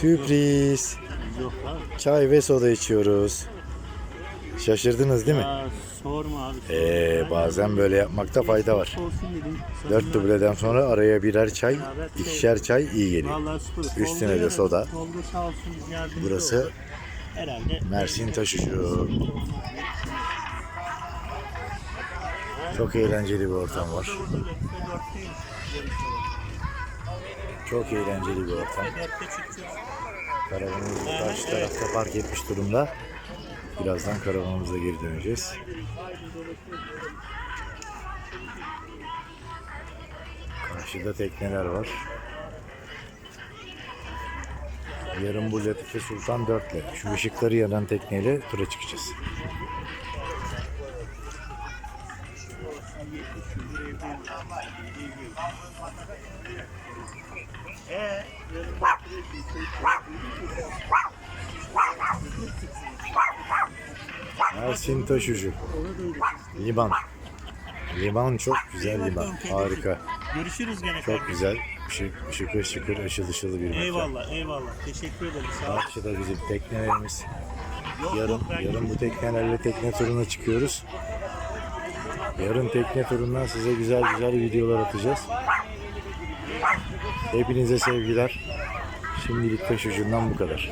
Sürpriz. Yok abi. Çay ve soda içiyoruz. Şaşırdınız değil mi? Sorma abi. Ee, bazen böyle yapmakta fayda var. Dört dubleden sonra araya birer çay, ikişer çay iyi geliyor. Üstüne de soda. Burası Mersin Taşucu. Çok eğlenceli bir ortam var. Çok eğlenceli bir ortam. Karavanımız karşı tarafta park etmiş durumda. Birazdan karavanımıza geri döneceğiz. Karşıda tekneler var. Yarın bu Latife Sultan 4 ile şu ışıkları yanan tekneyle tura çıkacağız. Mersin Taşucu. Liman. Liman çok güzel liman. Harika. Görüşürüz gene Çok kardeşim. güzel. Şık, şıkır şıkır ışıl ışıl bir mekan. Eyvallah eyvallah. Teşekkür ederim. Sağ ol. Karşıda bizim teknelerimiz. Yok, Yarın, yok, yarın bu teknelerle tekne turuna çıkıyoruz. Yarın tekne turundan size güzel güzel videolar atacağız. Hepinize sevgiler. Şimdilik taş ucundan bu kadar.